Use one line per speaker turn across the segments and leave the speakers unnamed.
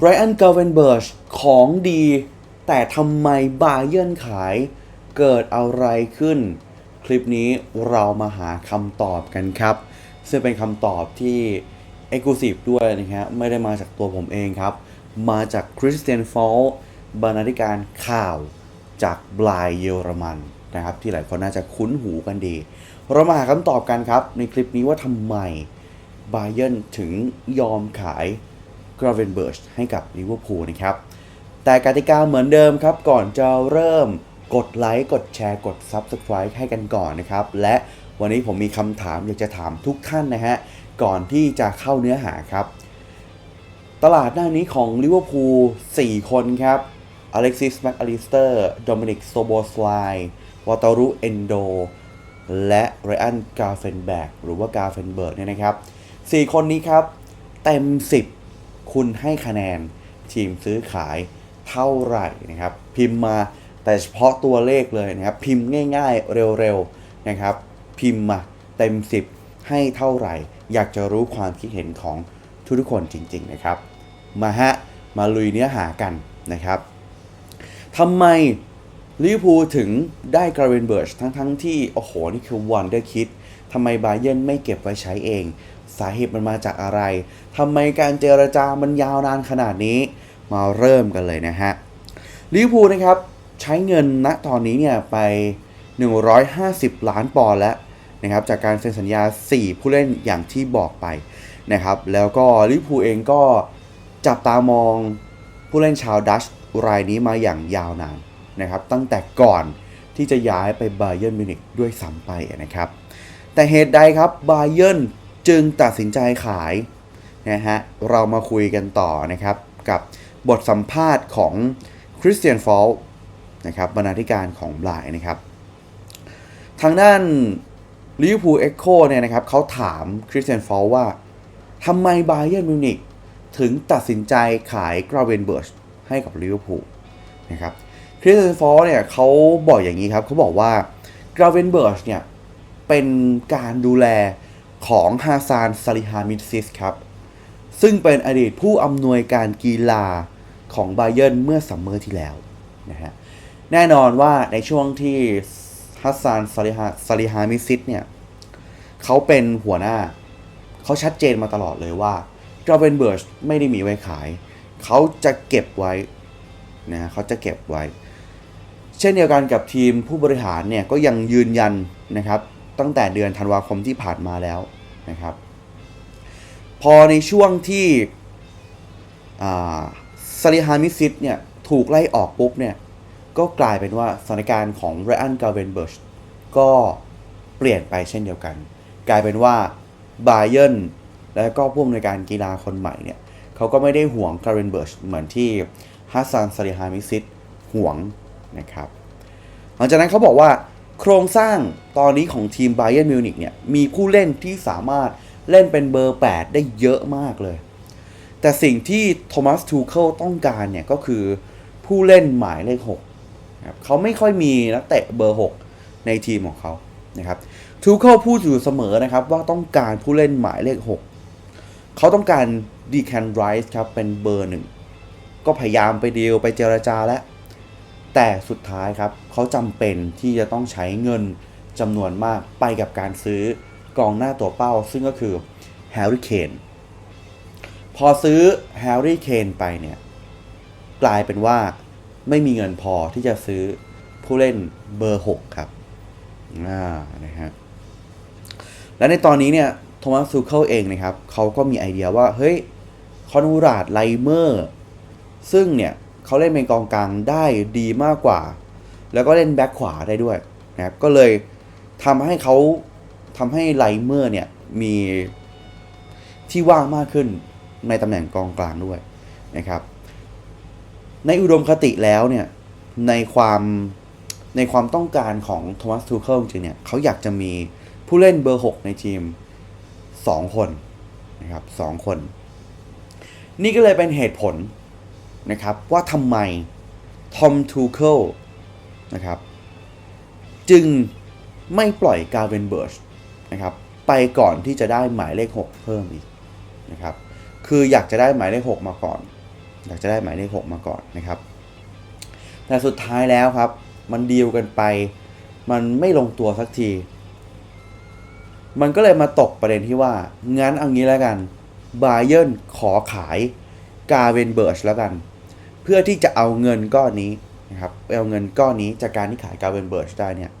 ไรอันกาเวนเบิร์ชของดี แต่ทำไมบาเยิร์นขายเกิดอะไรขึ้น คลิปนี้เรามาหาคำตอบกันครับ ซึ่งเป็นคำตอบที่ e x c l u s i v e ด้วยนะฮะไม่ได้มาจากตัวผมเองครับ มาจากคริสเตียนฟอลบรรณาธิการข่าวจากบลายเยอรมันนะครับ ที่หลายคนน่าจะคุ้นหูกันดี เรามาหาคำตอบกันครับ ในคลิปนี้ว่าทำไมบาเยนถึงยอมขาย กราเวนเบิร์ชให้กับลิเวอร์พูลนะครับ แต่กติกาเหมือนเดิมครับ ก่อนจะเริ่มกดไลค์ กดแชร์ กด Subscribe ให้กันก่อนนะครับ และวันนี้ผมมีคำถามอยากจะถามทุกท่านนะฮะ ก่อนที่จะเข้าเนื้อหาครับ ตลาดหน้านี้ของลิเวอร์พูล4คนครับอเล็กซิสแม็กอลิสเตอร์โดมินิกโซโบสไลวอตารุเอนโดและไรอันกาเฟนแบกหรือว่ากาเฟนเบิร์กเนี่ยนะครับ 4 คนนี้ครับ เต็ม 10 คุณให้คะแนนทีมซื้อขายเท่าไหร่นะครับ พิมพ์มาแต่เฉพาะตัวเลขเลยนะครับ พิมพ์ง่ายๆเร็วๆนะครับ พิมพ์มาเต็ม 10 ให้เท่าไหร่ อยากจะรู้ความคิดเห็นของทุกๆคนจริง ๆนะครับ มาฮะ มาลุยเนื้อหากันนะครับทำไมลิเวอร์พูลถึงได้กราเวนเบิร์ชทั้งๆที่ โอ้โห นี่คือวันเดอร์คิดทำไมบาเยนไม่เก็บไว้ใช้เอง สาเหตุมันมาจากอะไรทำไมการเจรจามันยาวนานขนาดนี้ มาเริ่มกันเลยนะฮะลิเวอร์พูลนะครับใช้เงินณตอนนี้เนี่ยไป 150 ล้านปอนด์แล้วนะครับจากการเซ็นสัญญา 4 ผู้เล่นอย่างที่บอกไปนะครับแล้วก็ลิเวอร์พูลเองก็จับตามองผู้เล่นชาวดัชรายนี้มาอย่างยาวนานนะครับตั้งแต่ก่อนที่จะย้ายไปบาเยิร์นมิวนิกด้วยซ้ำไปนะครับแต่เหตุใดครับบาเยิร์น จึงตัดสินใจขายนะฮะเรามาคุยกันต่อนะครับ กับบทสัมภาษณ์ของคริสเตียนฟอลนะครับบรรณาธิการของบลายนะครับ ทางด้านลิเวอร์พูลเอ็กโคเนี่ยนะครับเขาถามคริสเตียนฟอลว่าทำไมบาเยิร์มิวนิกถึงตัดสินใจขายกราเวนเบิร์ชให้กับลิเวอร์พูลนะครับคริสเตียนฟอลเนี่ยเขาบอกอย่างนี้ครับเขาบอกว่ากราเวนเบิร์ชเนี่ยเป็นการดูแล ของฮาซานซาลิฮามิดซิสครับ ซึ่งเป็นอดีตผู้อำนวยการกีฬาของไบเยิร์นเมื่อซัมเมอร์ที่แล้วนะฮะแน่นอนว่าในช่วงที่ฮัสซานซาลิฮาซาลิฮามิซิสเนี่ยเขาเป็นหัวหน้า เขาชัดเจนมาตลอดเลยว่ากราเวนเบิร์ชไม่ได้มีไว้ขาย เขาจะเก็บไว้นะเขาจะเก็บไว้ เช่นเดียวกันกับทีมผู้บริหารเนี่ยก็ยังยืนยันนะครับ ตั้งแต่เดือนธันวาคมที่ผ่านมาแล้วนะครับ พอในช่วงที่ซาลิฮามิซิตเนี่ยถูกไล่ออกปุ๊บเนี่ยก็กลายเป็นว่าสถานการณ์ของไรอันกาเวนเบิร์ชก็เปลี่ยนไปเช่นเดียวกัน กลายเป็นว่าบาเยร์นแล้วก็ผู้อำนวยการกีฬาคนใหม่เนี่ยเขาก็ไม่ได้ห่วงกาเวนเบิร์ชเหมือนที่ฮัสซันซาลิฮามิซิตห่วงนะครับ หลังจากนั้นเขาบอกว่า โครงสร้างตอนนี้ของทีมไบเ e อร์มิวนิกเนี่ยมีผู้เล่นที่สามารถเล่นเป็นเบอร์ 8 ได้เยอะมากเลย แต่สิ่งที่โทมัสทูเคิลต้องการเนี่ยก็คือผู้เล่นหมายเลข6นะครับเขาไม่ค่อยมีนักเตะเบอร์ 6 ในทีมของเขานะครับทูเคิลพูดอยู่เสมอนะครับว่าต้องการผู้เล่นหมายเลข 6 เขาต้องการดีแคนไรส์ครับเป็นเบอร์หนึ่งก็พยายามไปเดีลไปเจรจาแล้ว แต่สุดท้ายครับเขาจำเป็นที่จะต้องใช้เงินจำนวนมากไปกับการซื้อกองหน้าตัวเป้า ซึ่งก็คือแฮร์รี่เคนพอซื้อแฮร์รี่เคนไปเนี่ยกลายเป็นว่าไม่มีเงินพอที่จะซื้อผู้เล่นเบอร์ 6 ครับอ่านะฮะและในตอนนี้เนี่ยโทมัสซูเคิลเองนะครับเขาก็มีไอเดียว่า เฮ้ย คอนราดไลเมอร์ ซึ่งเนี่ย เขาเล่นเป็นกองกลางได้ดีมากกว่า แล้วก็เล่นแบ็คขวาได้ด้วยนะครับก็เลยทำให้เขาทำให้ไลเมอร์เนี่ยมีที่ว่างมากขึ้นในตำแหน่งกองกลางด้วยนะครับ ในอุดมคติแล้วเนี่ยในความในความต้องการของโทมัสทูเคิลจริงเนี่ยเขาอยากจะมีผู้เล่นเบอร์ 6 ในทีม 2 คนนะครับ2คน นี่ก็เลยเป็นเหตุผล นะครับว่าทำไมทอมทูเคิลนะครับจึงไม่ปล่อยกาเวนเบิร์ชนะครับไปก่อนที่จะได้หมายเลข 6 เพิ่มอีกนะครับคืออยากจะได้หมายเลข 6 มาก่อน อยากจะได้หมายเลขหกมาก่อนนะครับ แต่สุดท้ายแล้วครับ มันดีลกันไป มันไม่ลงตัวสักที มันก็เลยมาตกประเด็นที่ว่า งั้นเอางี้แล้วกันบาเย r n ขอขายกาเวนเบิร์ชแล้วกัน พื่อที่จะเอาเงินก้อนนี้นะครับเอาเงินก้อนนี้จากการที่ขายกาเวนเบิร์ชได้เนี่ย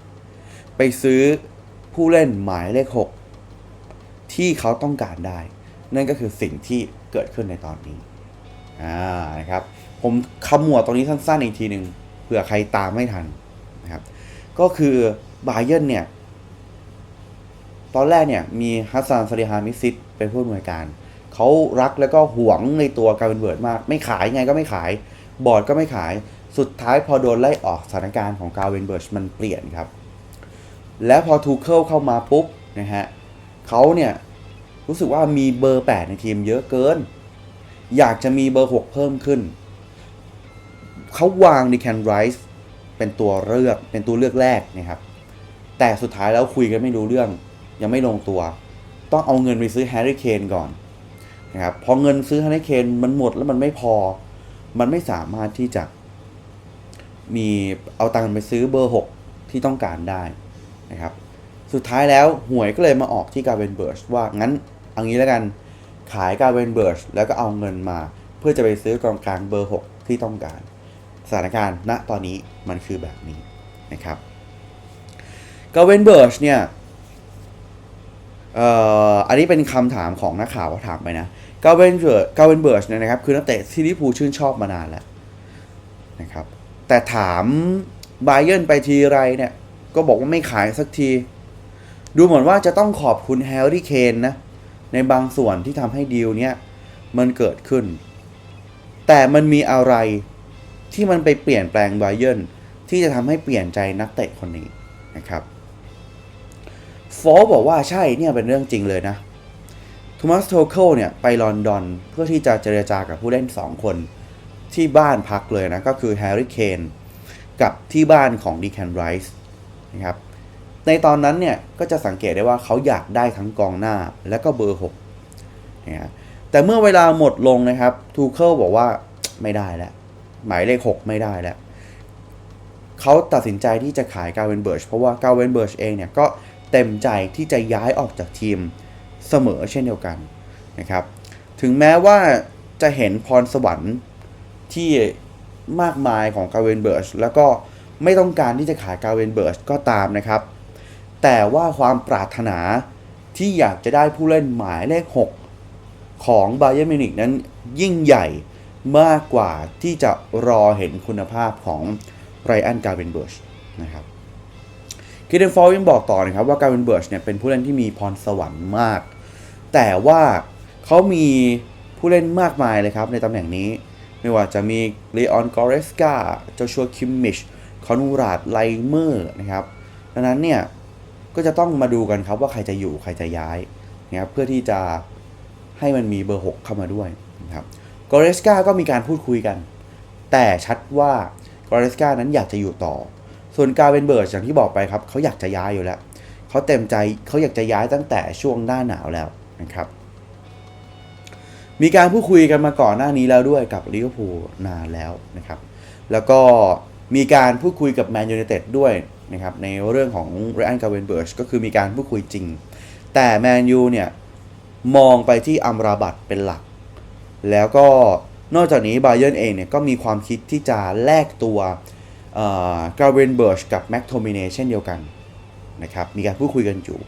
ไปซื้อผู้เล่นหมายเลข 6 ที่เขาต้องการได้ นั่นก็คือสิ่งที่เกิดขึ้นในตอนนี้อ่านะครับผมขมวดตรงนี้สั้นๆอีกทีหนึ่งเผื่อใครตามไม่ทันนะครับก็คือบาเย r n เนี่ย ตอนแรกเนี่ยมีฮัสซานซาลิฮามิซิดเป็นผู้อำนวยการ เขารักแล้วก็หวงในตัวการเป็นเบิร์ดมาก ไม่ขายไงก็ไม่ขาย บอร์ดก็ไม่ขาย สุดท้ายพอโดนไล่ออกสถานการณ์ของกาเวนเบิร์ชมันเปลี่ยนครับ แล้วพอทูเคิลเข้ามาปุ๊บนะฮะเขาเนี่ยรู้สึกว่ามีเบอร์ 8 ในทีมเยอะเกิน อยากจะมีเบอร์ 6 เพิ่มขึ้น เขาวางดิแคนไรส์เป็นตัวเลือกเป็นตัวเลือกแรกนะครับ แต่สุดท้ายแล้วคุยกันไม่รู้เรื่อง ยังไม่ลงตัว ต้องเอาเงินไปซื้อแฮร์รี่เคนก่อนนะครับพอเงินซื้อแฮร์รี่เคนมันหมดแล้วมันไม่พอ มันไม่สามารถที่จะมีเอาตังค์ไปซื้อเบอร์6ที่ต้องการได้นะครับ สุดท้ายแล้วหวยก็เลยมาออกที่กาเวนเบิร์ชว่างั้นเอางี้แล้วกันขายกาเวนเบิร์ชแล้วก็เอาเงินมา เพื่อจะไปซื้อกองกลางเบอร์ 6 ที่ต้องการ สถานการณ์ณตอนนี้มันคือแบบนี้นะครับกาเวนเบิร์ชเนี่ยเอ่ออันนี้เป็นคำถามของนักข่าวเขาถามไปนะ กาเวนเบิร์ชกาเวนเบิร์ชเนี่ยนะครับ คือนักเตะที่ลิเวอร์พูลชื่นชอบมานานแล้วนะครับ แต่ถามไบเย r n ไปทีไรเนี่ย ก็บอกว่าไม่ขายสักที ดูเหมือนว่าจะต้องขอบคุณแฮร์รี่เคนนะ ในบางส่วนที่ทำให้ดีลเนี้ยมันเกิดขึ้น แต่มันมีอะไรที่มันไปเปลี่ยนแปลงไบเย r n ที่จะทำให้เปลี่ยนใจนักเตะคนนี้นะครับฟอบอกว่าใช่เนี่ยเป็นเรื่องจริงเลยนะโทมัสโทเคิลเนี่ยไปลอนดอนเพื่อที่จะเจรจากับผู้เล่น 2 คนที่บ้านพักเลยนะ ก็คือแฮร์รี่เคนกับที่บ้านของดีแคนไรส์นะครับในตอนนั้นเนี่ยก็จะสังเกตได้ว่าเขาอยากได้ทั้งกองหน้าและก็เบอร์6นะฮะแต่เมื่อเวลาหมดลงนะครับทูเคิลบอกว่าไม่ได้แล้ว หมายเลข 6 ไม่ได้แล้วเขาตัดสินใจที่จะขายกาเวนเบิร์ชเพราะว่ากาเวนเบิร์ชเองเนี่ยก็เต็มใจที่จะย้ายออกจากทีม เสมอเช่นเดียวกันนะครับ ถึงแม้ว่าจะเห็นพรสวรรค์ที่มากมายของกาเวนเบิร์ชแล้วก็ไม่ต้องการที่จะขายกาเวนเบิร์ชก็ตามนะครับ แต่ว่าความปรารถนาที่อยากจะได้ผู้เล่นหมายเลข 6 ของบาเย r n มินิกนั้นยิ่งใหญ่มากกว่าที่จะรอเห็นคุณภาพของไรอันกาเวนเบิร์ชนะครับคิดเดนฟอลยังบอกต่อนะครับว่ากาเวนเบิร์ชเนี่ยเป็นผู้เล่นที่มีพรสวรรค์มาก แต่ว่าเขามีผู้เล่นมากมายเลยครับในตำแหน่งนี้ ไม่ว่าจะมีเลออนกอเรสกาโจชัวคิมมิช คอนราดไลเมอร์นะครับ ดังนั้นเนี่ย ก็จะต้องมาดูกันครับว่าใครจะอยู่ใครจะย้ายนะครับเพื่อที่จะให้มันมีเบอร์ 6 เข้ามาด้วยนะครับกอเรสกาก็มีการพูดคุยกัน แต่ชัดว่ากอเรสกานั้นอยากจะอยู่ต่อ ส่วนกาเวนเบิร์ดอย่างที่บอกไปครับเขาอยากจะย้ายอยู่แล้วเขาเต็มใจเขาอยากจะย้ายตั้งแต่ช่วงหน้าหนาวแล้ว นะครับ มีการพูดคุยกันมาก่อนหน้านี้แล้วด้วยกับลิเวอร์พูลนานแล้วนะครับ แล้วก็มีการพูดคุยกับแมนยูไนเต็ดด้วยนะครับในเรื่องของไรอันกาเวนเบิร์ชก็คือมีการพูดคุยจริง แต่แมนยูเนี่ยมองไปที่อัมราบัตเป็นหลัก แล้วก็นอกจากนี้บาเย r n เองเนี่ยก็มีความคิดที่จะแลกตัวกาเวนเบิร์ชกับแม็กโทมิเนเช่นเดียวกันนะครับมีการพูดคุยกันอยู่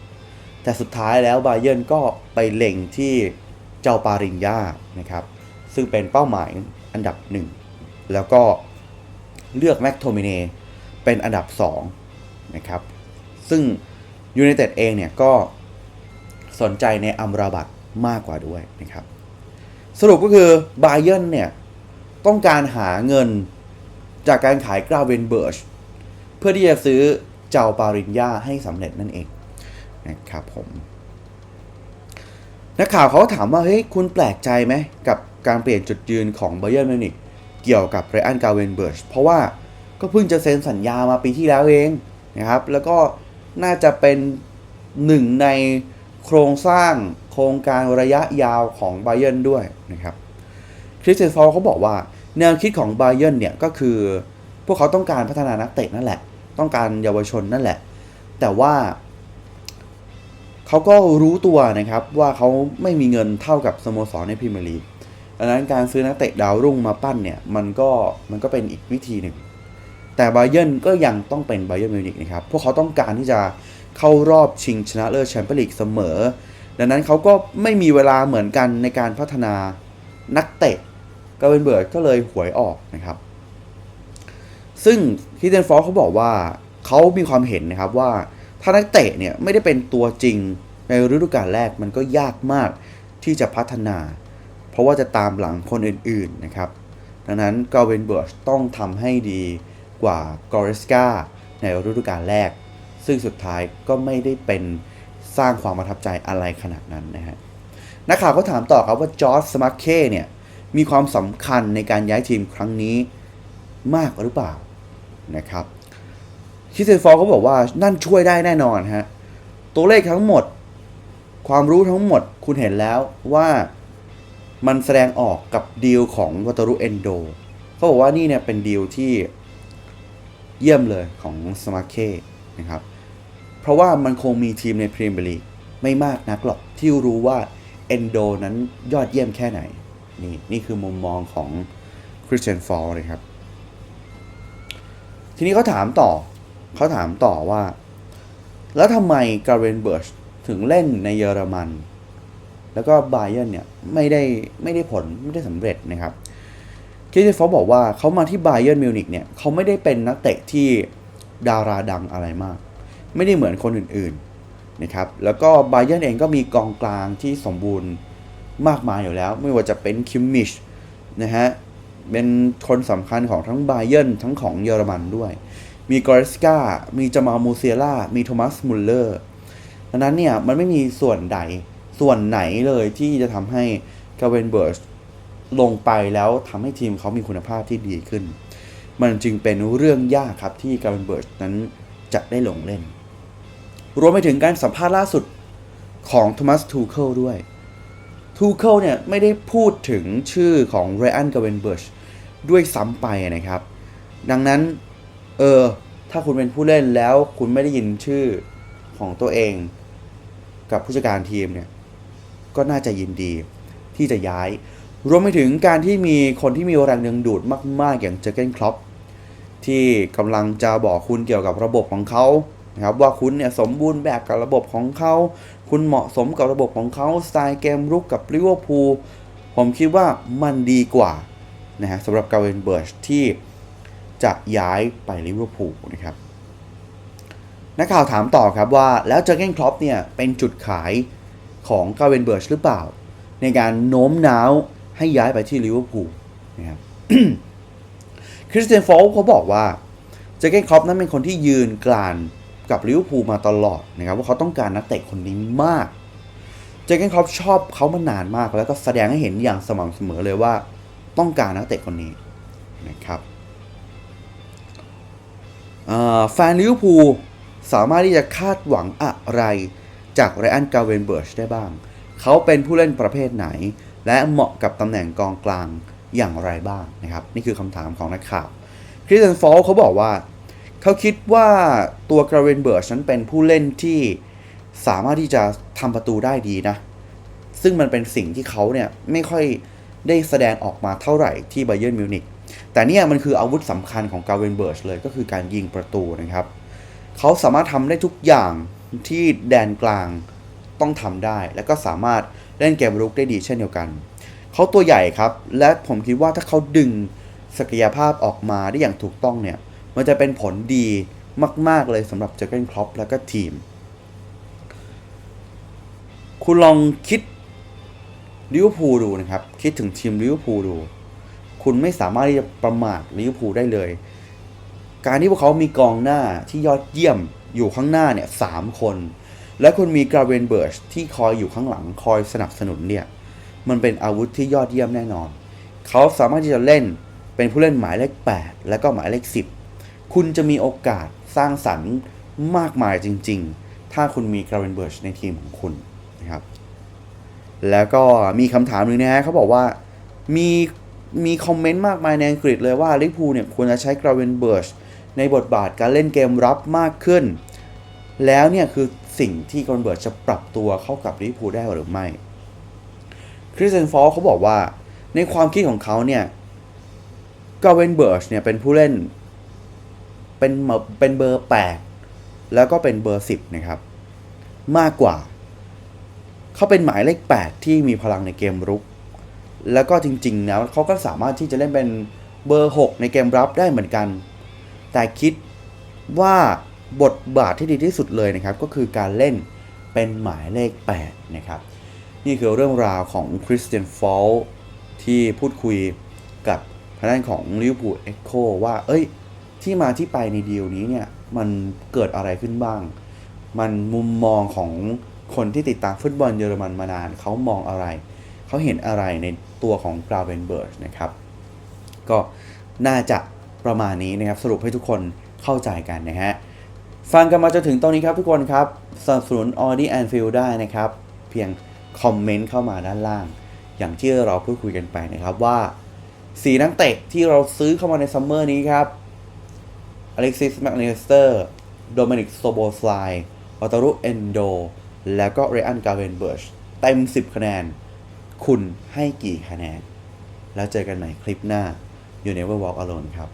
แต่สุดท้ายแล้วบาเย r n ก็ไปเล็งที่เจ้าปาริญญานะครับ ซึ่งเป็นเป้าหมายอันดับหนึ่งแล้วก็เลือกแม็กโทมิเนเป็นอันดับ 2 นะครับ ซึ่งยู i นเต็ดเองเนี่ยก็สนใจในอัมราบัตมากกว่าด้วยนะครับ สรุปก็คือบาเย r n เนี่ย ต้องการหาเงินจากการขายกราเวนเบิร์ช เพื่อที่จะซื้อเจ้าปาริญญาให้สำเร็จนั่นเอง นะครับผมนักข่าวเขาถามว่าเฮ้ยคุณแปลกใจไหมกับการเปลี่ยนจุดยืนของไบเย r n มิวนิกเกี่ยวกับไรอันกาเวนเบิร์ชเพราะว่าก็เพิ่งจะเซ็นสัญญามาปีที่แล้วเองนะครับแล้วก็น่าจะเป็นหนึ่งในโครงสร้างโครงการระยะยาวของไบเย r n ด้วยนะครับคริสเตนฟอลเขาบอกว่า แนวคิดของไบเย r n เนี่ยก็คือ พวกเขาต้องการพัฒนานักเตะนั่นแหละ ต้องการเยาวชนนั่นแหละ แต่ว่า เขาก็รู้ตัวนะครับว่าเขาไม่มีเงินเท่ากับสโมสรในพรีเมียร์ลีกดังนั้นการซื้อนักเตะดาวรุ่งมาปั้นเนี่ยมันก็มันก็เป็นอีกวิธีหนึ่ง แต่บาเย r n ก็ยังต้องเป็นบาเย r n มิวนิกนะครับ พวกเขาต้องการที่จะเข้ารอบชิงชนะเลิศแชมเปี้ยนลีกเสมอ ดังนั้นเขาก็ไม่มีเวลาเหมือนกันในการพัฒนานักเตะกาเวนเบิร์ดก็เลยหวยออกนะครับ ซึ่งคิเทนฟอร์เขาบอกว่าเขามีความเห็นนะครับว่า ถ้านักเตะเนี่ยไม่ได้เป็นตัวจริงในฤดูกาลแรกมันก็ยากมากที่จะพัฒนา เพราะว่าจะตามหลังคนอื่นๆนะครับ ดังนั้นกาเวนเบิร์ดต้องทำให้ดีกว่ากอริสกาในฤดูกาลแรก ซึ่งสุดท้ายก็ไม่ได้เป็นสร้างความประทับใจอะไรขนาดนั้นนะฮะนักข่าวก็ถามต่อครับว่าจอร์จสมาร์เคเนี่ยมีความสำคัญในการย้ายทีมครั้งนี้มากหรือเปล่านะครับ คิสเซนฟอร์ก็บอกว่านั่นช่วยได้แน่นอนฮะ ตัวเลขทั้งหมด ความรู้ทั้งหมดคุณเห็นแล้วว่ามันแสดงออกกับดีลของวัตรุเอนโดเขาบอกว่านี่เนี่ยเป็นดีลที่เยี่ยมเลยของสมาร์เคนะครับ เพราะว่ามันคงมีทีมในพรีเมียร์ลีกไม่มากนักหรอกที่รู้ว่าเอนโดนั้นยอดเยี่ยมแค่ไหน นี่นี่คือมุมมองของคริสเตียนฟอลเลยครับ ทีนี้เขาถามต่อ เขาถามต่อว่า แล้วทำไมการเรนเบิร์ชถึงเล่นในเยอรมัน แล้วก็ไบเย r n เนี่ยไม่ได้ไม่ได้ผลไม่ได้สำเร็จนะครับคริสเตฟอบอกว่าเขามาที่ไบเย r n มิวนิกเนี่ยเขาไม่ได้เป็นนักเตะที่ดาราดังอะไรมาก ไม่ได้เหมือนคนอื่นๆนะครับแล้วก็ไบเย r n เองก็มีกองกลางที่สมบูรณ์มากมายอยู่แล้ว ไม่ว่าจะเป็นคิมมิชนะฮะเป็นคนสำคัญของทั้งไบเย r n ทั้งของเยอรมันด้วย มีกอริสกามีจามามูเซียล่า มีโทมัสมุลเลอร์ดังนั้นเนี่ย มันไม่มีส่วนใด ส่วนไหนเลยที่จะทำให้กาเวนเบิร์ชลงไปแล้วทำให้ทีมเขามีคุณภาพที่ดีขึ้น มันจึงเป็นเรื่องยากครับที่กาเวนเบิร์ชนั้นจะได้ลงเล่น รวมไปถึงการสัมภาษณ์ล่าสุดของโทมัสทูเคิลด้วย ทูเคิลเนี่ยไม่ได้พูดถึงชื่อของไรอันกาเวนเบิร์ชด้วยซ้ำไปนะครับ ดังนั้น เออ ถ้าคุณเป็นผู้เล่นแล้วคุณไม่ได้ยินชื่อของตัวเอง กับผู้จัดการทีมเนี่ย ก็น่าจะยินดีที่จะย้าย รวมไปถึงการที่มีคนที่มีแรงดึงดูดมาก ๆ อย่างเจอเกนครอปที่กำลังจะบอกคุณเกี่ยวกับระบบของเขานะครับว่าคุณเนี่ยสมบูรณ์แบบกับระบบของเขา คุณเหมาะสมกับระบบของเขาสไตล์เกมรุกกับลิเวอร์พูลผมคิดว่ามันดีกว่านะฮะสำหรับกาเวนเบิร์ชที่ จะย้ายไปลิเวอร์พูลนะครับนักข่าวถามต่อครับว่าแล้วเจอร์เกนครอปเนี่ยเป็นจุดขายของกาเวนเบิร์ชหรือเปล่า ในการโน้มน้าวให้ย้ายไปที่ลิเวอร์พูลนะครับคริสเตียนฟอลเขาบอกว่าเจอร์เกนครอปนั้นเป็นคนที่ยืนกลานกับลิเวอร์พูลมาตลอดนะครับว่าเขาต้องการนักเตะคนนี้มาก เจอร์เกนครอปชอบเขามานานมากแล้วก็แสดงให้เห็นอย่างสม่ำเสมอเลยว่าต้องการนักเตะคนนี้นะครับ แฟนลิเวอร์พูลสามารถที่จะคาดหวังอะไรจากไรอันกาเวนเบิร์ชได้บ้าง เขาเป็นผู้เล่นประเภทไหน และเหมาะกับตำแหน่งกองกลางอย่างไรบ้างนะครับ นี่คือคำถามของนักข่าวคริสเตนฟอลเขาบอกว่า เขาคิดว่าตัวกราเวนเบิร์ชนั้นเป็นผู้เล่นที่สามารถที่จะทำประตูได้ดีนะ ซึ่งมันเป็นสิ่งที่เขาเนี่ยไม่ค่อยได้แสดงออกมาเท่าไหร่ที่ไบเย r n มิวนิก แต่เนี่ยมันคืออาวุธสำคัญของกาเวนเบิร์ชเลยก็คือการยิงประตูนะครับ เขาสามารถทำได้ทุกอย่างที่แดนกลางต้องทำได้ และก็สามารถเล่นเกมรุกได้ดีเช่นเดียวกัน เขาตัวใหญ่ครับ และผมคิดว่าถ้าเขาดึงศักยภาพออกมาได้อย่างถูกต้องเนี่ย มันจะเป็นผลดีมาก ๆ เลยสำหรับเจอร์เกนครอปและก็ทีม คุณลองคิดลิเวอร์พูลดูนะครับ คิดถึงทีมลิเวอร์พูลดู คุณไม่สามารถที่จะประมาทลิเวอร์พูลได้เลย การที่พวกเขามีกองหน้าที่ยอดเยี่ยมอยู่ข้างหน้าเนี่ยสามคน และคุณมีกราเวนเบิร์ชที่คอยอยู่ข้างหลังคอยสนับสนุนเนี่ย มันเป็นอาวุธที่ยอดเยี่ยมแน่นอน เขาสามารถที่จะเล่นเป็นผู้เล่นหมายเลข 8 และก็หมายเลข 10 คุณจะมีโอกาสสร้างสรรค์มากมายจริง ๆ ถ้าคุณมีกราเวนเบิร์ชในทีมของคุณนะครับ แล้วก็มีคำถามหนึ่งนะฮะเขาบอกว่ามี มีคอมเมนต์มากมายในอังกฤษเลยว่าลิเวอร์พูเนี่ยควรจะใช้กราเวนเบิร์ชในบทบาทการเล่นเกมรับมากขึ้น แล้วเนี่ยคือสิ่งที่กราเวนเบิร์ชจะปรับตัวเข้ากับลิเวอร์พูได้หรือไม่คริสเตนฟอลเขาบอกว่าในความคิดของเขาเนี่ยกราเวนเบิร์ชเนี่ยเป็นผู้เล่นเป็นเบอร์เป็นเบอร์ 8 แล้วก็เป็นเบอร์ 10 นะครับ มากกว่า เขาเป็นหมายเลข 8 ที่มีพลังในเกมรุก แล้วก็จริงๆแล้วเขาก็สามารถที่จะเล่นเป็นเบอร์ 6 ในเกมรับได้เหมือนกัน แต่คิดว่าบทบาทที่ดีที่สุดเลยนะครับ ก็คือการเล่นเป็นหมายเลข 8 นะครับ นี่คือเรื่องราวของคริสเตียนฟอลที่พูดคุยกับทางด้านของลิเวอร์พูลเอ็กโคว่า เอ้ย ที่มาที่ไปในดีลนี้เนี่ย มันเกิดอะไรขึ้นบ้าง มันมุมมองของคนที่ติดตามฟุตบอลเยอรมันมานาน เขามองอะไร เขาเห็นอะไรใน ตัวของกราเวนเบิร์ชนะครับ ก็น่าจะประมาณนี้นะครับ สรุปให้ทุกคนเข้าใจกันนะฮะ ฟังกันมาจนถึงตรงนี้ครับทุกคนครับสนับสนุน Audi Anfield ได้นะครับ เพียงคอมเมนต์เข้ามาด้านล่าง อย่างที่เราพูดคุยกันไปนะครับว่าสีนักเตะที่เราซื้อเข้ามาในซัมเมอร์นี้ครับอเล็กซิสแมกเนสเตอร์โดมินิกโซโบสไลวอตารุเอนโด แล้วก็เรอันกาเวนเบิร์ชเต็ม 10 คะแนน คุณให้กี่คะแนน แล้วเจอกันใหม่คลิปหน้าอยู่ใน Never Walk Alone ครับ